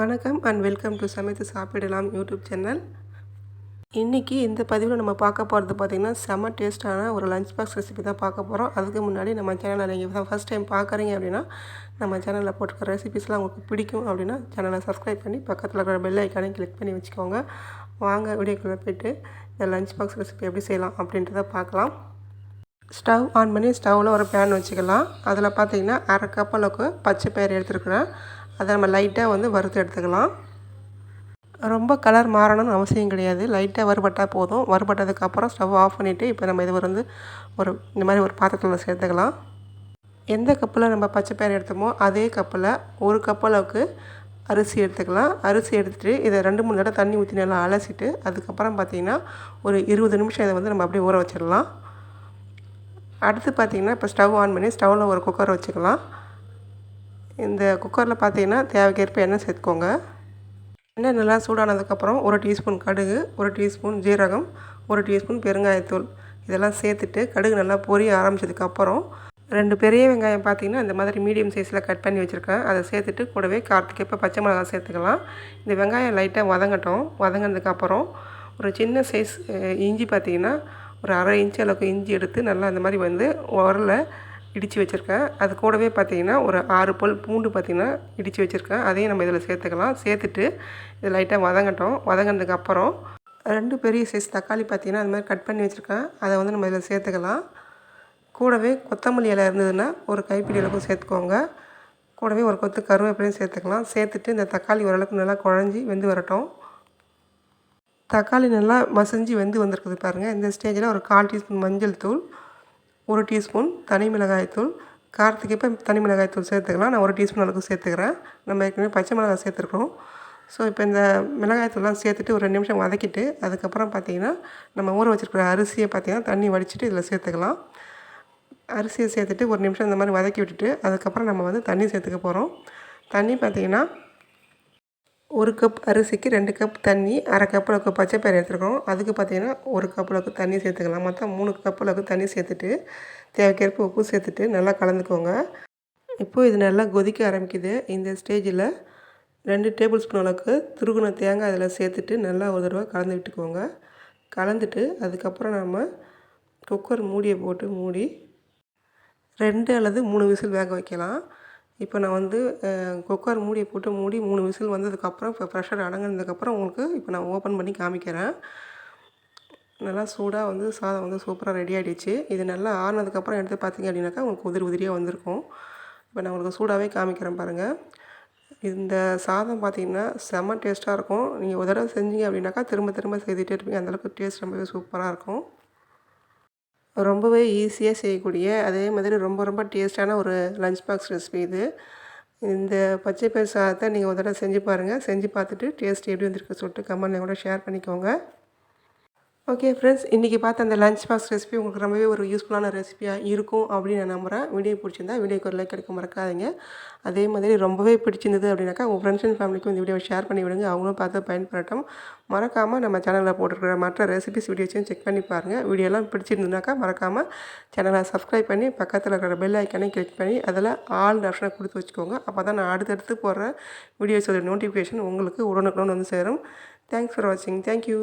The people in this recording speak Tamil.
வணக்கம் அண்ட் வெல்கம் டு சமைத்து சாப்பிடலாம் யூடியூப் சேனல். இன்றைக்கி இந்த பதிவில் நம்ம பார்க்க போகிறது பார்த்திங்கன்னா செம்ம டேஸ்ட்டான ஒரு லஞ்ச் பாக்ஸ் ரெசிபி தான் பார்க்க போகிறோம் அதுக்கு முன்னாடி நம்ம சேனலை நீங்கள் தான் ஃபஸ்ட் டைம் பார்க்குறீங்க அப்படின்னா நம்ம சேனலில் போட்டுக்கிற ரெசிபிஸ்லாம் உங்களுக்கு பிடிக்கும் அப்படின்னா சேனலை சப்ஸ்கிரைப் பண்ணி பக்கத்தில் இருக்கிற பெல் ஐக்கானையும் கிளிக் பண்ணி வச்சுக்கோங்க. வாங்க வீடியோக்குள்ளே போய்ட்டு இந்த லஞ்ச் பாக்ஸ் ரெசிபி எப்படி செய்யலாம் அப்படின்றத பார்க்கலாம். ஸ்டவ் ஆன் பண்ணி ஸ்டவ்வில் ஒரு பேன் வச்சுக்கலாம். அதில் பார்த்தீங்கன்னா அரை கப் அளவுக்கு பச்சை பயிர் எடுத்துருக்குறேன். அதை நம்ம லைட்டாக வந்து வறுத்து எடுத்துக்கலாம். ரொம்ப கலர் மாறணும்னு அவசியம் கிடையாது. லைட்டாக வறுபட்டால் போதும். வறுபட்டதுக்கப்புறம் ஸ்டவ் ஆஃப் பண்ணிவிட்டு இப்போ நம்ம இது வந்து ஒரு இந்த மாதிரி ஒரு பாத்திரத்தில் சேர்த்துக்கலாம். எந்த கப்பில் நம்ம பச்சை பயிர் எடுத்தோமோ அதே கப்பில் ஒரு கப் அளவுக்கு அரிசி எடுத்துக்கலாம். அரிசி எடுத்துகிட்டு இதை ரெண்டு மூணு தடவை தண்ணி ஊற்றி நல்லா அலசிட்டு அதுக்கப்புறம் பார்த்திங்கன்னா ஒரு இருபது நிமிஷம் இதை வந்து நம்ம அப்படியே ஊற வச்சிடலாம். அடுத்து பார்த்திங்கன்னா இப்போ ஸ்டவ் ஆன் பண்ணி ஸ்டவ்வில் ஒரு குக்கர் வச்சுக்கலாம். இந்த குக்கரில் பார்த்தீங்கன்னா தேவைக்கேற்ப எண்ணெய் சேர்த்துக்கோங்க. எண்ணெய் நல்லா சூடானதுக்கப்புறம் ஒரு டீஸ்பூன் கடுகு ஒரு டீஸ்பூன் ஜீரகம் ஒரு டீஸ்பூன் பெருங்காயத்தூள். இதெல்லாம் சேர்த்துட்டு கடுகு நல்லா பொரிய ஆரம்பித்ததுக்கப்புறம் ரெண்டு பெரிய வெங்காயம் பார்த்திங்கன்னா இந்த மாதிரி மீடியம் சைஸில் கட் பண்ணி வச்சுருக்கேன். அதை சேர்த்துட்டு கூடவே கார்த்திகேப்ப பச்சை மிளகாய் சேர்த்துக்கலாம். இந்த வெங்காயம் லைட்டாக வதங்கட்டும். வதங்கினதுக்கப்புறம் ஒரு சின்ன சைஸ் இஞ்சி பார்த்திங்கன்னா ஒரு அரை இன்ச்சு அளவுக்கு இஞ்சி எடுத்து நல்லா அந்த மாதிரி வந்து உரலை இடித்து வச்சுருக்கேன். அது கூடவே பார்த்திங்கன்னா ஒரு ஆறு பல் பூண்டு பார்த்திங்கன்னா இடித்து வச்சுருக்கேன். அதையும் நம்ம இதில் சேர்த்துக்கலாம். சேர்த்துட்டு இது லைட்டாக வதங்கட்டும். வதங்கினதுக்கப்புறம் ரெண்டு பெரிய சைஸ் தக்காளி பார்த்திங்கன்னா அது மாதிரி கட் பண்ணி வச்சுருக்கேன். அதை வந்து நம்ம இதில் சேர்த்துக்கலாம். கூடவே கொத்தமல்லி இலை இருந்ததுன்னா ஒரு கைப்பிடி அளவுக்கு சேர்த்துக்கோங்க. கூடவே ஒரு கொத்து கருவேப்பிலையும் சேர்த்துக்கலாம். சேர்த்துட்டு இந்த தக்காளி ஓரளவுக்கு நல்லா குழஞ்சி வெந்து வரட்டும். தக்காளி நல்லா மசிஞ்சு வெந்து வந்திருக்குது பாருங்கள் இந்த ஸ்டேஜில் ஒரு கால் டீஸ்பூன் மஞ்சள் தூள் ஒரு டீஸ்பூன் தனி மிளகாய்த்தூள் காரத்துக்கு இப்போ தனி மிளகாய்த்தூள் சேர்த்துக்கலாம். நான் ஒரு டீஸ்பூன் அளவுக்கு சேர்த்துக்கிறேன். நம்ம ஏற்கனவே பச்சை மிளகாய் சேர்த்துருக்கோம் ஸோ இப்போ இந்த மிளகாய்த்தூள்லாம் சேர்த்துட்டு ஒரு ரெண்டு நிமிஷம் வதக்கிட்டு அதுக்கப்புறம் பார்த்திங்கன்னா நம்ம ஊற வச்சுருக்கிற அரிசியை பார்த்திங்கன்னா தண்ணி வடிச்சிட்டு இதில் சேர்த்துக்கலாம். அரிசியை சேர்த்துட்டு ஒரு நிமிஷம் இந்த மாதிரி வதக்கி விட்டுட்டு அதுக்கப்புறம் நம்ம வந்து தண்ணி சேர்த்துக்க போகிறோம் தண்ணி பார்த்திங்கன்னா ஒரு கப் அரிசிக்கு ரெண்டு கப் தண்ணி அரை கப் அளவுக்கு பச்சை பயிர் எடுத்துருக்கோம். அதுக்கு பார்த்திங்கன்னா ஒரு கப் அளவுக்கு தண்ணி சேர்த்துக்கலாம். மொத்தம் மூணு கப் அளவுக்கு தண்ணி சேர்த்துட்டு தேவைக்கேற்ப உப்பு சேர்த்துட்டு நல்லா கலந்துக்கோங்க. இப்போது இது நல்லா கொதிக்க ஆரம்பிக்குது. இந்த ஸ்டேஜில் ரெண்டு டேபிள் ஸ்பூன் அளவுக்கு துருகுன தேங்காய் அதில் சேர்த்துட்டு நல்லா ஒரு தடவை கலந்து விட்டுக்கோங்க. கலந்துட்டு அதுக்கப்புறம் நம்ம குக்கர் மூடியை போட்டு மூடி ரெண்டு அல்லது மூணு விசில் வேக வைக்கலாம். இப்போ நான் வந்து குக்கர் மூடியை போட்டு மூடி மூணு விசில் வந்ததுக்கப்புறம் இப்போ ப்ரெஷர் அடங்கினதுக்கப்புறம் உங்களுக்கு இப்போ நான் ஓப்பன் பண்ணி காமிக்கிறேன். நல்லா சூடாக வந்து சாதம் வந்து சூப்பராக ரெடி ஆகிடுச்சு இது நல்லா ஆறினதுக்கப்புறம் எடுத்து பார்த்தீங்க அப்படின்னாக்கா உங்களுக்கு உதிரி உதிரியாக வந்திருக்கும். இப்போ நான் உங்களுக்கு சூடாகவே காமிக்கிறேன் பாருங்கள் இந்த சாதம் பார்த்திங்கன்னா செம்ம டேஸ்ட்டாக இருக்கும். நீங்கள் ஒரு தடவை செஞ்சீங்க அப்படின்னாக்கா திரும்ப திரும்ப செய்துகிட்டே இருப்பீங்க. அந்தளவுக்கு டேஸ்ட் ரொம்பவே சூப்பராக இருக்கும். ரொம்பவே ஈஸியாக செய்யக்கூடிய அதே மாதிரி ரொம்ப ரொம்ப டேஸ்ட்டான ஒரு லஞ்ச் பாக்ஸ் ரெசிபி இது. இந்த பச்சை பயிர் சாதத்தை நீங்கள் ஒரு தடவை செஞ்சு பாருங்கள் செஞ்சு பார்த்துட்டு டேஸ்ட் எப்படி வந்திருக்கு சொல்லிட்டு கமெண்ட்டில் கூட ஷேர் பண்ணிக்கோங்க. ஓகே ஃப்ரெண்ட்ஸ் இன்றைக்கி பார்த்த அந்த லஞ்ச் பாக்ஸ் ரெசிபி உங்களுக்கு ரொம்பவே ஒரு யூஸ்ஃபுல்லான ரெசிபியாக இருக்கும் அப்படின்னு நான் நம்புகிறேன் வீடியோ பிடிச்சிருந்தா வீடியோக்கு ஒரு லைக் மறக்காதீங்க. அதே மாதிரி ரொம்பவே பிடிச்சிருந்தது அப்படின்னாக்கா உங்கள் ஃப்ரெண்ட்ஸ் அண்ட் ஃபேமிலிக்கும் இந்த வீடியோவை ஷேர் பண்ணி விடுங்க. அவங்களும் பார்த்து பயன்படட்டும் மறக்காமல் நம்ம சேனலில் போட்டிருக்கிற மற்ற ரெசிபிஸ் வீடியோஸையும் செக் பண்ணி பாருங்கள் வீடியோலாம் பிடிச்சிருந்ததுனாக்கா மறக்காமல் சேனலை சப்ஸ்கிரைப் பண்ணி பக்கத்தில் இருக்கிற பெல் ஐக்கானே கிளிக் பண்ணி அதில் ஆல் ஆப்ஷனை கொடுத்து வச்சுக்கோங்க. அப்போ தான் நான் அடுத்தடுத்து போடுற வீடியோஸோட நோட்டிஃபிகேஷன் உங்களுக்கு உடனுக்குடன் வந்து சேரும். தேங்க்ஸ் ஃபார் வாட்சிங் தேங்க்யூ